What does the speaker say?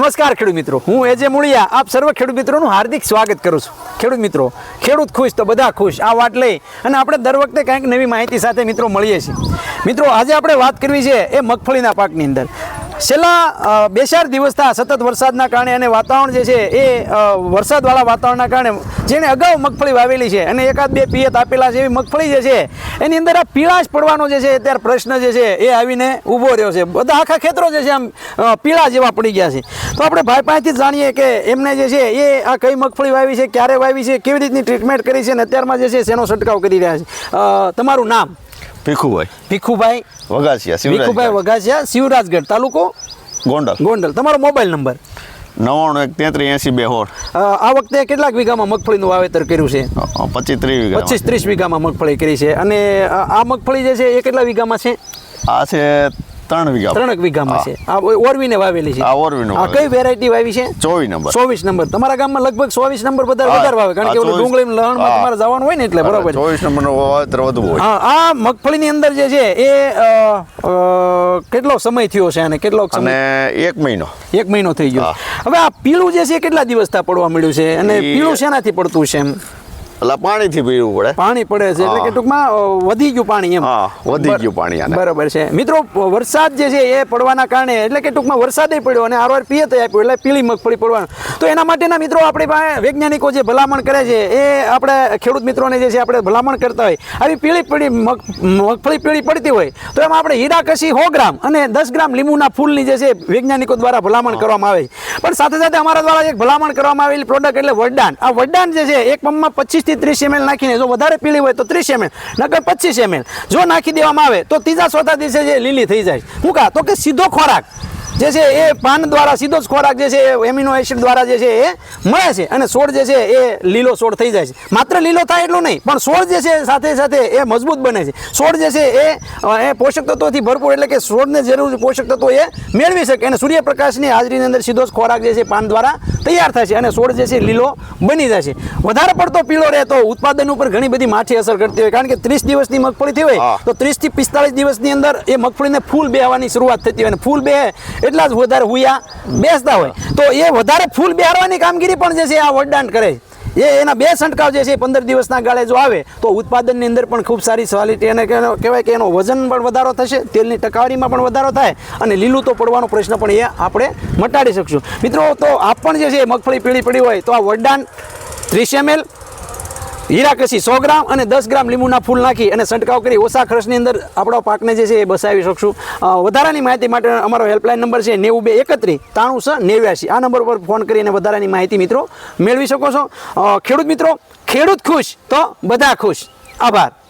નમસ્કાર ખેડૂત મિત્રો. હું એજે મુળિયા. આપ સર્વ ખેડૂત મિત્રોનું હાર્દિક સ્વાગત કરું છું. ખેડૂત મિત્રો, ખેડૂત ખુશ તો બધા ખુશ. આ વાત લઈ અને આપણે દર વખતે કંઈક નવી માહિતી સાથે મિત્રો મળીએ છીએ. મિત્રો, આજે આપણે વાત કરવી છે એ મગફળીના પાકની અંદર. છેલ્લા બે ચાર દિવસથી સતત વરસાદના કારણે અને વાતાવરણ જે છે એ વરસાદવાળા વાતાવરણના કારણે જેણે અગાઉ મગફળી વાવેલી છે અને એકાદ બે પિયત આપેલા છે એવી મગફળી જે છે, એની અંદર આ પીળાશ પડવાનો જે છે અત્યારે પ્રશ્ન જે છે એ આવીને ઊભો રહ્યો છે. બધા આખા ખેતરો જે છે આમ પીળા જેવા પડી ગયા છે. તો આપણે ભાઈ પાસેથી જાણીએ કે એમને જે છે એ આ કઈ મગફળી વાવી છે, ક્યારે વાવી છે, કેવી રીતની ટ્રીટમેન્ટ કરી છે અને અત્યારમાં જે છે શેનો છંટકાવ કરી રહ્યા છે. તમારું નામ? ભીખુભાઈ. ભીખુભાઈ વગાસિયા ભીખુભાઈ વગાસિયા શિવરાજગઢ તાલુકો ગોંડલ. ગોંડલ. તમારો મોબાઈલ નંબર? નવાણું એક તેત્રીસ એસી બે હોળ. આ વખતે કેટલાક વીઘામાં મગફળીનું વાવેતર કર્યું છે? પચીસ ત્રીસ વીઘા પચીસ ત્રીસ વીઘામાં મગફળી કરી છે. અને આ મગફળી જે છે એ કેટલા વીઘામાં છે? આ છે ત્રણ વીઘા ત્રણ વીઘામાં છે. આ ઓરવીને વાવેલી છે. આ ઓરવીનો આ કઈ વેરાયટી વાવી છે? ચોવીસ નંબર. ચોવીસ નંબર. તમારા ગામમાં લગભગ ચોવીસ નંબર બધા વધારે વાવે. કારણ કે ઓલું 24 ડુંગળી લણમાં તમારે જવાનું હોય ને એટલે બરોબર છે. ચોવીસ નંબરનું વાવેતર વધુ હોય. હા આ મગફળીની અંદર જે છે એ કેટલો સમય થયો છે અને કેટલો અને સમય એક મહિનો. એક મહિનો થઈ ગયો. હવે આ પીળું જે છે કેટલા દિવસ દિવસથી પડવા મળ્યું છે? અને પીળું શેનાથી પડતું છે એમ? એટલે પાણીથી પીવું પડે. પાણી પડે છે એટલે કે ટૂંકમાં વધી ગયું પાણી એમ. હા, વધી ગયું પાણી આને. બરાબર છે. મિત્રો વરસાદ જે છે એ પડવાના કારણે એટલે કે ટૂંકમાં વરસાદે પડ્યો અને આરવાર પીએ તો આપ્યું એટલે પીળી મગફળી પડવાનું. તો એના માટેના મિત્રો આપણી પાસે વૈજ્ઞાનિકો જે ભલામણ કરે છે એ આપણે ખેડૂત મિત્રોને જે છે આપણે ભલામણ કરતા હોય આવી પીળી પીળી મગ મગફળી પીળી પડતી હોય તો એમાં આપણે હીરા કશી સો ગ્રામ અને દસ ગ્રામ લીંબુના ફૂલની જે છે વૈજ્ઞાનિકો દ્વારા ભલામણ કરવામાં આવે છે. પણ સાથે સાથે અમારા દ્વારા એક ભલામણ કરવામાં આવેલી પ્રોડક્ટ એટલે વડદાન આ વડદાન જે છે એક પંપમાં પચીસ થી ત્રીસ એમએલ નાખીને જો વધારે પીળી હોય તો ત્રીસ એમએલ નકર પચીસ એમએલ જો નાખી દેવામાં આવે તો ત્રીજા ચોથા દિવસે જે લીલી થઈ જાય. શું કા? તો કે સીધો ખોરાક. જે છે એ પાન દ્વારા સીધો જ ખોરાક જે છે એ એમિનો એસિડ દ્વારા જે છે એ મળે છે અને છોડ જે છે એ લીલો છોડ થઈ જાય છે. માત્ર લીલો થાય એટલું નહીં, પણ છોડ જે છે સાથે સાથે એ મજબૂત બને છે. છોડ જે છે એ એ પોષક તત્વોથી ભરપૂર એટલે કે છોડને જરૂરી પોષક તત્વો એ મેળવી શકે. અને સૂર્યપ્રકાશની હાજરીની અંદર સીધો જ ખોરાક જે છે પાન દ્વારા તૈયાર થાય છે અને છોડ જે છે લીલો બની જાય છે. વધારે પડતો પીળો રહે તો ઉત્પાદન ઉપર ઘણી બધી માઠી અસર કરતી હોય. કારણ કે ત્રીસ દિવસની મગફળી થઈ હોય તો ત્રીસથી પિસ્તાળીસ દિવસની અંદર એ મગફળીને ફૂલ બેહવાની શરૂઆત થતી હોય. અને ફૂલ બે એટલા જ વધારે હુયા બેસતા હોય. તો એ વધારે ફૂલ બેહારવાની કામગીરી પણ જે છે આ વડદાન કરે. છે એ એના બે છંટકાવ જે છે પંદર દિવસના ગાળે જો આવે, તો ઉત્પાદનની અંદર પણ ખૂબ સારી ક્વોલિટી અને કહેવાય કે એનો વજન પણ વધારો થશે, તેલની ટકાવારીમાં પણ વધારો થાય અને લીલું તો પડવાનો પ્રશ્ન પણ એ આપણે મટાડી શકશું. મિત્રો, તો આ પણ જે છે મગફળી પીળી પડી હોય, તો આ વરદાન ત્રીસ એમએલ હીરાકસી સો ગ્રામ અને દસ ગ્રામ લીંબુના ફૂલ નાખી અને છંટકાવ કરી. ઓછા ખર્ચની અંદર આપણો પાકને જે છે એ બસાવી શકશું. વધારાની માહિતી માટે અમારો હેલ્પલાઇન નંબર છે નેવું બે એકત્રીસ ત્રાણું છ નેવ્યાસી આ નંબર પર ફોન કરીને વધારાની માહિતી મિત્રો મેળવી શકો છો. ખેડૂત મિત્રો, ખેડૂત ખુશ તો બધા ખુશ. આભાર.